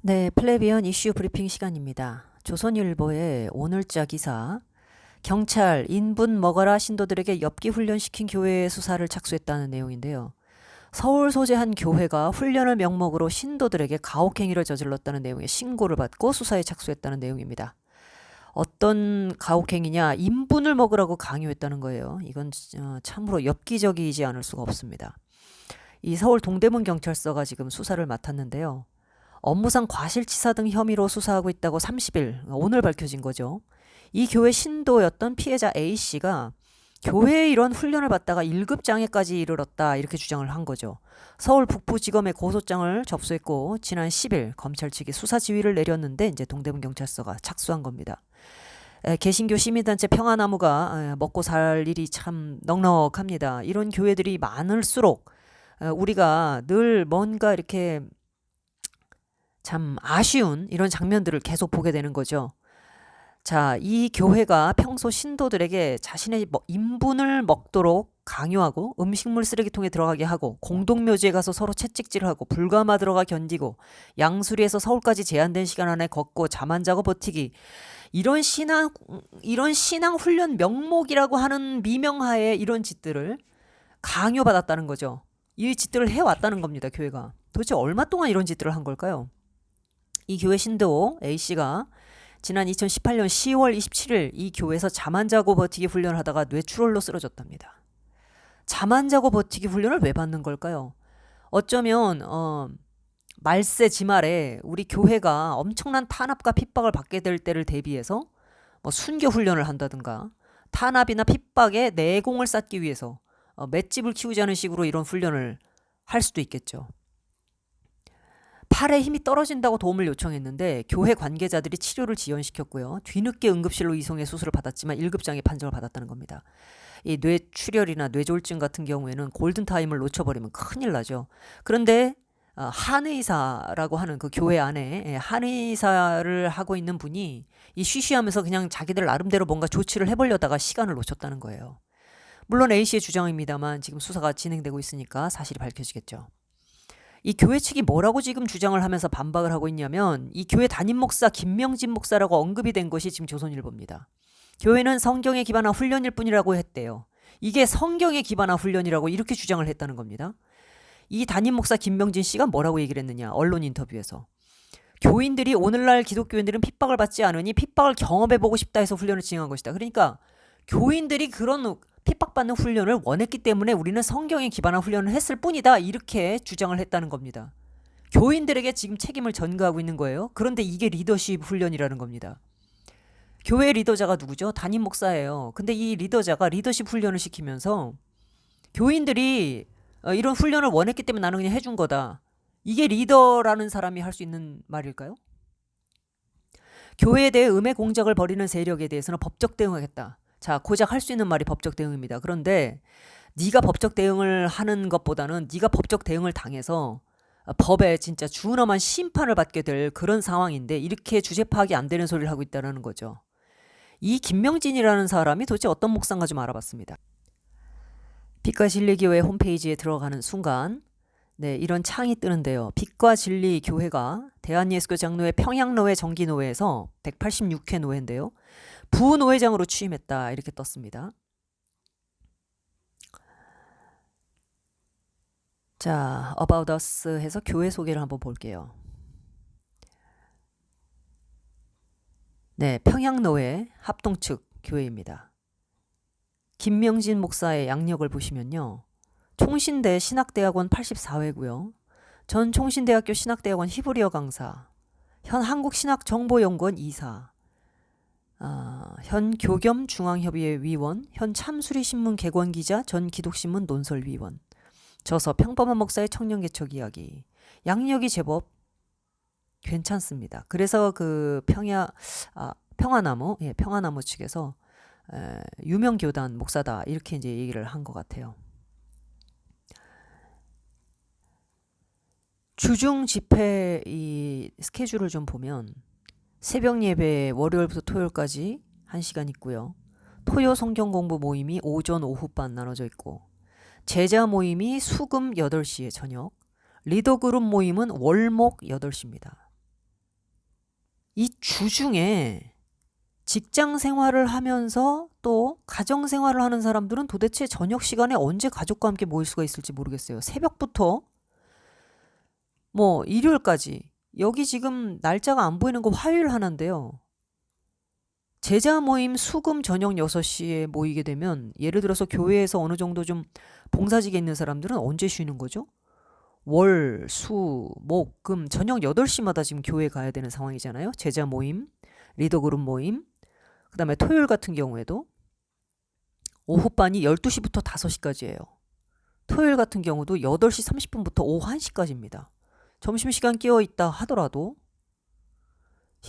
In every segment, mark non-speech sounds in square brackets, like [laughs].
네, 플레비언 이슈 브리핑 시간입니다. 조선일보의 오늘자 기사 경찰 인분 먹어라 신도들에게 엽기 훈련시킨 교회의 수사를 착수했다는 내용인데요. 서울 소재 한 교회가 훈련을 명목으로 신도들에게 가혹행위를 저질렀다는 내용의 신고를 받고 수사에 착수했다는 내용입니다. 어떤 가혹행위냐? 인분을 먹으라고 강요했다는 거예요. 이건 어, 참으로 엽기적이지 않을 수가 없습니다. 이 서울 동대문 경찰서가 지금 수사를 맡았는데요. 업무상 과실치사 등 혐의로 수사하고 있다고 30일 오늘 밝혀진 거죠. 이 교회 신도였던 피해자 A 씨가 교회에 이런 훈련을 받다가 1급 장애까지 이르렀다 이렇게 주장을 한 거죠. 서울 북부지검에 고소장을 접수했고 지난 10일 검찰 측이 수사 지휘를 내렸는데 이제 동대문 경찰서가 착수한 겁니다. 에, 개신교 시민단체 평화나무가 에, 먹고 살 일이 참 넉넉합니다. 이런 교회들이 많을수록 에, 우리가 늘 뭔가 이렇게 참 아쉬운 이런 장면들을 계속 보게 되는 거죠. 자, 이 교회가 평소 신도들에게 자신의 뭐 인분을 먹도록 강요하고 음식물 쓰레기통에 들어가게 하고 공동묘지에 가서 서로 채찍질하고 불가마 들어가 견디고 양수리에서 서울까지 제한된 시간 안에 걷고 잠 안 자고 버티기 이런 신앙 이런 신앙 훈련 명목이라고 하는 미명하에 이런 짓들을 강요받았다는 거죠. 이 짓들을 해왔다는 겁니다. 교회가 도대체 얼마 동안 이런 짓들을 한 걸까요? 이 교회 신도 A 씨가 지난 2018년 10월 27일 이 교회에서 잠 안 자고 버티기 훈련을 하다가 뇌출혈로 쓰러졌답니다. 잠 안 자고 버티기 훈련을 왜 받는 걸까요? 어쩌면 어, 말세 지말에 우리 교회가 엄청난 탄압과 핍박을 받게 될 때를 대비해서 뭐 순교 훈련을 한다든가 탄압이나 핍박에 내공을 쌓기 위해서 어, 맷집을 키우자는 식으로 이런 훈련을 할 수도 있겠죠. 팔에 힘이 떨어진다고 도움을 요청했는데 교회 관계자들이 치료를 지연시켰고요. 뒤늦게 응급실로 이송해 수술을 받았지만 1급장애 판정을 받았다는 겁니다. 이 뇌출혈이나 뇌졸중 같은 경우에는 골든타임을 놓쳐버리면 큰일 나죠. 그런데 어, 한의사라고 하는 그 교회 안에 예, 한의사를 하고 있는 분이 이 쉬쉬하면서 그냥 자기들 나름대로 뭔가 조치를 해보려다가 시간을 놓쳤다는 거예요. 물론 A씨의 주장입니다만 지금 수사가 진행되고 있으니까 사실이 밝혀지겠죠. 이 교회 측이 뭐라고 지금 주장을 하면서 반박을 하고 있냐면 이 교회 담임 목사 김명진 목사라고 언급이 된 것이 지금 조선일보입니다. 교회는 성경에 기반한 훈련일 뿐이라고 했대요. 이게 성경에 기반한 훈련이라고 이렇게 주장을 했다는 겁니다. 이 담임 목사 김명진 씨가 뭐라고 얘기를 했느냐 언론 인터뷰에서 교인들이 오늘날 기독교인들은 핍박을 받지 않으니 핍박을 경험해보고 싶다 해서 훈련을 진행한 것이다. 그러니까 교인들이 그런 핍박받는 훈련을 원했기 때문에 우리는 성경에 기반한 훈련을 했을 뿐이다. 이렇게 주장을 했다는 겁니다. 교인들에게 지금 책임을 전가하고 있는 거예요. 그런데 이게 리더십 훈련이라는 겁니다. 교회 리더자가 누구죠? 담임 목사예요. 근데 이 리더자가 리더십 훈련을 시키면서 교인들이 어, 이런 훈련을 원했기 때문에 나는 그냥 해준 거다. 이게 리더라는 사람이 할 수 있는 말일까요? 교회에 대해 음해 공작을 벌이는 세력에 대해서는 법적 대응하겠다. 자, 고작 할 수 있는 말이 법적 대응입니다. 그런데 네가 법적 대응을 하는 것보다는 네가 법적 대응을 당해서 법에 진짜 준엄한 심판을 받게 될 그런 상황인데 이렇게 주제 파악이 안 되는 소리를 하고 있다는 거죠. 이 김명진이라는 사람이 도대체 어떤 목사인가 좀 알아봤습니다. 빛과 진리 교회 홈페이지에 들어가는 순간 네, 이런 창이 뜨는데요. 빛과 진리 교회가 대한예수교 장로회 평양로회 정기노회에서 186회 노회인데요. 부노회장으로 취임했다. 이렇게 떴습니다. 자, About Us 해서 교회 소개를 한번 볼게요. 네, 평양노회 합동 측 교회입니다. 김명진 목사의 양력을 보시면요. 총신대 신학대학원 84회고요. 전 총신대학교 신학대학원 히브리어 강사, 현 한국신학정보연구원 이사, 어, 현 교겸 중앙협의회 위원, 현 참수리 신문 개관 기자, 전 기독신문 논설 위원. 저서 평범한 목사의 청년 개척 이야기. 양력이 제법 괜찮습니다. 그래서 그 평야 아, 평화나무 예, 평화나무 측에서 에, 유명 교단 목사다 이렇게 이제 얘기를 한 것 같아요. 주중 집회 이 스케줄을 좀 보면 새벽 예배 월요일부터 토요일까지 1시간 있고요. 토요 성경 공부 모임이 오전 오후반 나눠져 있고 제자 모임이 수금 8시에 저녁 리더 그룹 모임은 월목 8시입니다. 이 주중에 직장 생활을 하면서 또 가정 생활을 하는 사람들은 도대체 저녁 시간에 언제 가족과 함께 모일 수가 있을지 모르겠어요. 새벽부터 뭐 일요일까지 여기 지금 날짜가 안 보이는 거 화요일 하나인데요. 제자 모임 수금 저녁 6시에 모이게 되면 예를 들어서 교회에서 어느 정도 좀 봉사직에 있는 사람들은 언제 쉬는 거죠? 월, 수, 목, 금 저녁 8시마다 지금 교회 가야 되는 상황이잖아요. 제자 모임, 리더 그룹 모임. 그다음에 토요일 같은 경우에도 오후반이 12시부터 5시까지예요. 토요일 같은 경우도 8시 30분부터 오후 1시까지입니다. 점심시간 끼어 있다 하더라도.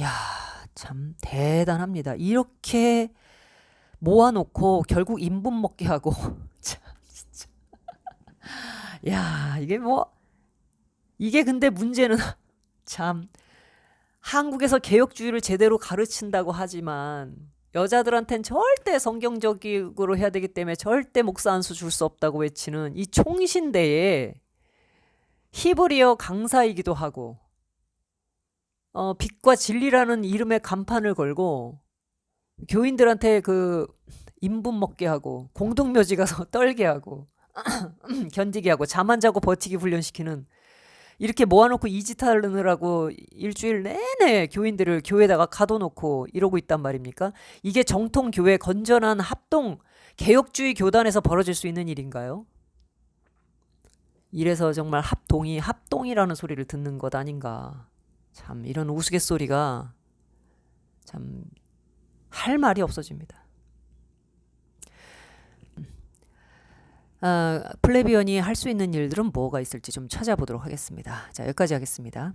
야, 참 대단합니다. 이렇게 모아놓고 결국 인분 먹게 하고. [laughs] 참 진짜. 야, 이게 뭐 이게 근데 문제는 [laughs] 참 한국에서 개혁주의를 제대로 가르친다고 하지만 여자들한텐 절대 성경적으로 해야 되기 때문에 절대 목사 안수 줄 수 없다고 외치는 이 총신대에 히브리어 강사이기도 하고 어, 빛과 진리라는 이름의 간판을 걸고 교인들한테 그 인분 먹게 하고 공동묘지 가서 [laughs] 떨게 하고 [clears throat] 견디게 하고 잠 안 자고 버티기 훈련시키는 이렇게 모아놓고 이짓 하느라고 일주일 내내 교인들을 교회에다가 가둬놓고 이러고 있단 말입니까? 이게 정통 교회 건전한 합동 개혁주의 교단에서 벌어질 수 있는 일인가요? 이래서 정말 합동이 합동이라는 소리를 듣는 것 아닌가. 참 이런 우스갯소리가 참 할 말이 없어집니다. 아, 플레비언이 할 수 있는 일들은 뭐가 있을지 좀 찾아보도록 하겠습니다. 자, 여기까지 하겠습니다.